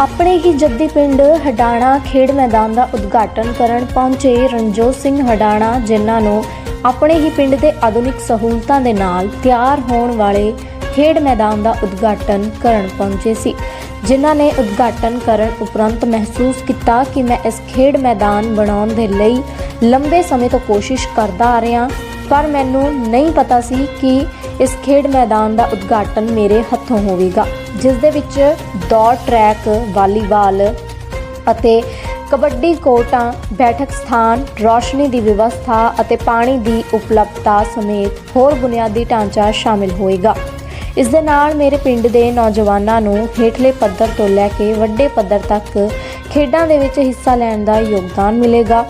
ਆਪਣੇ ਹੀ ਜੱਦੀ ਪਿੰਡ ਹਡਾਣਾ ਖੇਡ ਮੈਦਾਨ ਦਾ ਉਦਘਾਟਨ ਕਰਨ ਪਹੁੰਚੇ ਰਣਜੋਤ ਸਿੰਘ ਹਡਾਣਾ, ਜਿਨ੍ਹਾਂ ਨੂੰ ਆਪਣੇ ਹੀ ਪਿੰਡ ਦੇ ਆਧੁਨਿਕ ਸਹੂਲਤਾਂ ਦੇ ਨਾਲ ਤਿਆਰ ਹੋਣ ਵਾਲੇ ਖੇਡ ਮੈਦਾਨ ਦਾ ਉਦਘਾਟਨ ਕਰਨ ਪਹੁੰਚੇ ਸੀ। ਜਿਨ੍ਹਾਂ ਨੇ ਉਦਘਾਟਨ ਕਰਨ ਉਪਰੰਤ ਮਹਿਸੂਸ ਕੀਤਾ ਕਿ ਮੈਂ ਇਸ ਖੇਡ ਮੈਦਾਨ ਬਣਾਉਣ ਦੇ ਲਈ ਲੰਬੇ ਸਮੇਂ ਤੋਂ ਕੋਸ਼ਿਸ਼ ਕਰਦਾ ਆ ਰਿਹਾ ਪਰ ਮੈਨੂੰ ਨਹੀਂ ਪਤਾ ਸੀ ਕਿ ਇਸ ਖੇਡ ਮੈਦਾਨ ਦਾ ਉਦਘਾਟਨ ਮੇਰੇ ਹੱਥੋਂ ਹੋਵੇਗਾ, ਜਿਸ ਦੇ ਵਿੱਚ ਦੌੜ, ਟਰੈਕ, ਵਾਲੀਬਾਲ ਅਤੇ ਕਬੱਡੀ ਕੋਟਾਂ ਬੈਠਕ ਸਥਾਨ, ਰੋਸ਼ਨੀ ਦੀ ਵਿਵਸਥਾ ਅਤੇ ਪਾਣੀ ਦੀ ਉਪਲਬਧਤਾ ਸਮੇਤ ਹੋਰ ਬੁਨਿਆਦੀ ਢਾਂਚਾ ਸ਼ਾਮਿਲ ਹੋਏਗਾ। ਇਸ ਦੇ ਨਾਲ ਮੇਰੇ ਪਿੰਡ ਦੇ ਨੌਜਵਾਨਾਂ ਨੂੰ ਹੇਠਲੇ ਪੱਧਰ ਤੋਂ ਲੈ ਕੇ ਵੱਡੇ ਪੱਧਰ ਤੱਕ ਖੇਡਾਂ ਦੇ ਵਿੱਚ ਹਿੱਸਾ ਲੈਣ ਦਾ ਯੋਗਦਾਨ ਮਿਲੇਗਾ।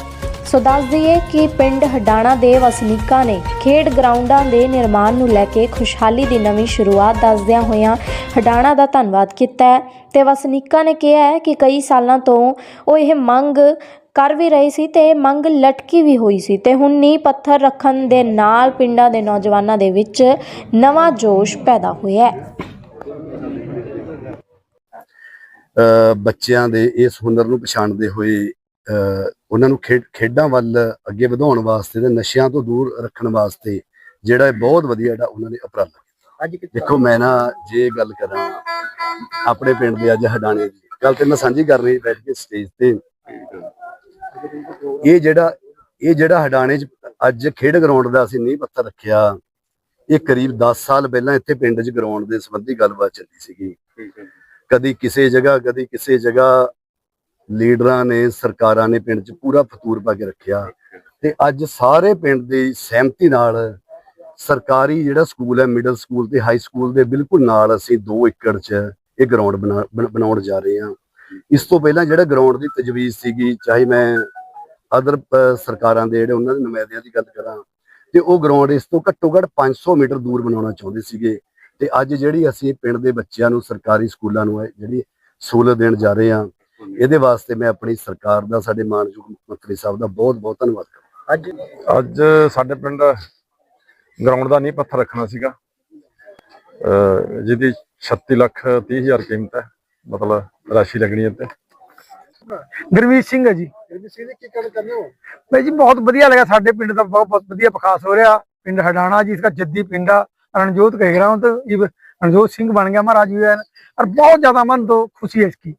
ਸੋ ਦੱਸ ਦਈਏ ਕਿ ਪਿੰਡ ਹਡਾਣਾ ਦੇ ਵਸਨੀਕਾਂ ਨੇ ਖੇਡ ਗਰਾਊਂਡਾਂ ਦੇ ਨਿਰਮਾਣ ਨੂੰ ਲੈ ਕੇ ਖੁਸ਼ਹਾਲੀ ਦੀ ਨਵੀਂ ਸ਼ੁਰੂਆਤ ਦੱਸਦਿਆਂ ਹੋਇਆਂ ਹਡਾਣਾ ਦਾ ਧੰਨਵਾਦ ਕੀਤਾ ਹੈ। ਤੇ ਵਸਨੀਕਾਂ ਨੇ ਕਿਹਾ ਹੈ ਕਿ ਕਈ ਸਾਲਾਂ ਤੋਂ ਉਹ ਇਹ ਮੰਗ ਕਰ ਵੀ ਰਹੇ ਸੀ ਤੇ ਮੰਗ ਲਟਕੀ ਵੀ ਹੋਈ ਸੀ ਤੇ ਹੁਣ ਨੀਂਹ ਪੱਥਰ ਰੱਖਣ ਦੇ ਨਾਲ ਪਿੰਡਾਂ ਦੇ ਨੌਜਵਾਨਾਂ ਦੇ ਵਿੱਚ ਨਵਾਂ ਜੋਸ਼ ਪੈਦਾ ਹੋਇਆ ਹੈ। ਬੱਚਿਆਂ ਦੇ ਇਸ ਹੁਨਰ ਨੂੰ ਪਛਾਣਦੇ ਹੋਏ ਅ, ਉਹਨਾਂ ਨੂੰ ਖੇਡ ਵੱਲ ਅੱਗੇ ਵਧਾਉਣ ਵਾਸਤੇ ਤੇ ਨਸ਼ਿਆਂ ਤੋਂ ਦੂਰ ਰੱਖਣ ਵਾਸਤੇ ਜਿਹੜਾ ਇਹ ਬਹੁਤ ਵਧੀਆ ਜਿਹੜਾ ਉਹਨਾਂ ਨੇ ਉਪਰਾਲਾ ਕੀਤਾ। ਦੇਖੋ ਮੈਂ ਨਾ ਜੇ ਗੱਲ ਕਰਾਂ ਆਪਣੇ ਪਿੰਡ ਦੇ ਅੱਜ ਹਡਾਣੇ ਦੀ ਗੱਲ ਤੇ ਮੈਂ ਸਾਂਝੀ ਕਰ ਰਹੀ ਬੈਠ ਕੇ ਸਟੇਜ ਤੇ। ਇਹ ਜਿਹੜਾ ਇਹ ਜਿਹੜਾ ਹਡਾਣੇ 'ਚ ਅੱਜ ਖੇਡ ਗਰਾਊਂਡ ਦਾ ਅਸੀਂ ਨੀਂਹ ਪੱਥਰ ਰੱਖਿਆ ਇਹ ਕਰੀਬ 10 ਸਾਲ ਪਹਿਲਾਂ ਇੱਥੇ ਪਿੰਡ 'ਚ ਗਰਾਊਂਡ ਦੇ ਸੰਬੰਧੀ ਗੱਲਬਾਤ ਚੱਲੀ ਸੀਗੀ। ਕਦੀ ਕਿਸੇ ਜਗ੍ਹਾ ਕਦੀ ਕਿਸੇ ਜਗ੍ਹਾ ਲੀਡਰਾਂ ਨੇ, ਸਰਕਾਰਾਂ ਨੇ ਪਿੰਡ 'ਚ ਪੂਰਾ ਫਤੂਰ ਪਾ ਕੇ ਰੱਖਿਆ। ਤੇ ਅੱਜ ਸਾਰੇ ਪਿੰਡ ਦੀ ਸਹਿਮਤੀ ਨਾਲ ਸਰਕਾਰੀ ਜਿਹੜਾ ਸਕੂਲ ਹੈ ਮਿਡਲ ਸਕੂਲ ਤੇ ਹਾਈ ਸਕੂਲ ਦੇ ਬਿਲਕੁਲ ਨਾਲ ਅਸੀਂ 2 ਏਕੜ 'ਚ ਇਹ ਗਰਾਊਂਡ ਬਣਾਉਣ ਜਾ ਰਹੇ ਹਾਂ। ਇਸ ਤੋਂ ਪਹਿਲਾਂ ਜਿਹੜਾ ਗਰਾਊਂਡ ਦੀ ਤਜਵੀਜ਼ ਸੀਗੀ, ਚਾਹੇ ਮੈਂ ਅਦਰ ਸਰਕਾਰਾਂ ਦੇ ਜਿਹੜੇ ਉਹਨਾਂ ਦੇ ਨੁਮਾਇੰਦਿਆਂ ਦੀ ਗੱਲ ਕਰਾਂ, ਤੇ ਉਹ ਗਰਾਊਂਡ ਇਸ ਤੋਂ ਘੱਟੋ ਘੱਟ 500 ਮੀਟਰ ਦੂਰ ਬਣਾਉਣਾ ਚਾਹੁੰਦੇ ਸੀਗੇ। ਤੇ ਅੱਜ ਜਿਹੜੀ ਅਸੀਂ ਪਿੰਡ ਦੇ ਬੱਚਿਆਂ ਨੂੰ, ਸਰਕਾਰੀ ਸਕੂਲਾਂ ਨੂੰ ਜਿਹੜੀ ਸਹੂਲਤ ਦੇਣ ਜਾ ਰਹੇ ਹਾਂ ਇਹਦੇ ਵਾਸਤੇ ਮੈਂ ਆਪਣੀ ਸਰਕਾਰ ਦਾ ਸਾਡੇ ਮਾਨਯੋਗ ਮੁੱਖ ਮੰਤਰੀ ਸਾਹਿਬ ਦਾ ਬਹੁਤ ਬਹੁਤ ਧੰਨਵਾਦ ਕਰਦਾ। ਅੱਜ? ਅੱਜ ਸਾਡੇ ਪਿੰਡ ਗਰਾਊਂਡ ਦਾ ਨਹੀਂ ਪੱਥਰ ਰੱਖਣਾ ਸੀਗਾ। ਜਿਹਦੀ 36 ਲੱਖ 30000 ਕੀਮਤ ਹੈ ਮਤਲਬ ਰਾਸ਼ੀ ਲੱਗਣੀ ਹੈ ਤੇ ਗਰਵੀਰ ਸਿੰਘ ਹੈ ਜੀ। ਗਰਵੀਰ ਸਿੰਘ ਜੀ ਕੀ ਗੱਲ ਕਰ ਹੋ? ਭਾਈ ਜੀ ਬਹੁਤ ਵਧੀਆ ਲੱਗਾ ਸਾਡੇ ਪਿੰਡ ਦਾ ਬਹੁਤ ਵਧੀਆ ਵਿਕਾਸ ਹੋ ਰਿਹਾ। ਪਿੰਡ ਹਡਾਣਾ ਜੀ ਇਸਦਾ ਜੱਦੀ ਪਿੰਡ ਆ। ਰਣਜੋਤ ਕਹਿ ਰਹਾ ਹਾਂ ਤਾਂ ਰਣਜੋਤ ਸਿੰਘ ਬਣ ਗਿਆ ਮਹਾਰਾਜ ਜੀ ਔਰ ਬਹੁਤ ਜ਼ਿਆਦਾ ਮਨ ਤੋਂ ਖੁਸ਼ੀ ਹੈ ਇਸकी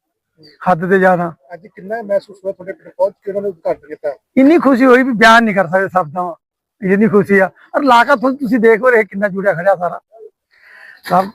ਹੱਦ ਤੇ ਜ਼ਿਆਦਾ। ਅੱਜ ਕਿੰਨਾ ਮਹਿਸੂਸ ਹੋਇਆ ਤੁਹਾਡੇ ਪਿੰਡ ਪਹੁੰਚ ਕੇ ਉਹਨਾਂ ਨੂੰ ਘੱਟ ਕੀਤਾ ਇੰਨੀ ਖੁਸ਼ੀ ਹੋਈ ਵੀ ਬਿਆਨ ਨਹੀਂ ਕਰ ਸਕਦੇ ਸ਼ਬਦਾਂ ਜਿੰਨੀ ਖੁਸ਼ੀ ਆ। ਔਰ ਲਾਕਾ ਤੁਸੀਂ ਦੇਖੋ ਇਹ ਕਿੰਨਾ ਜੁੜਿਆ ਖੜਿਆ ਸਾਰਾ। ਸਭ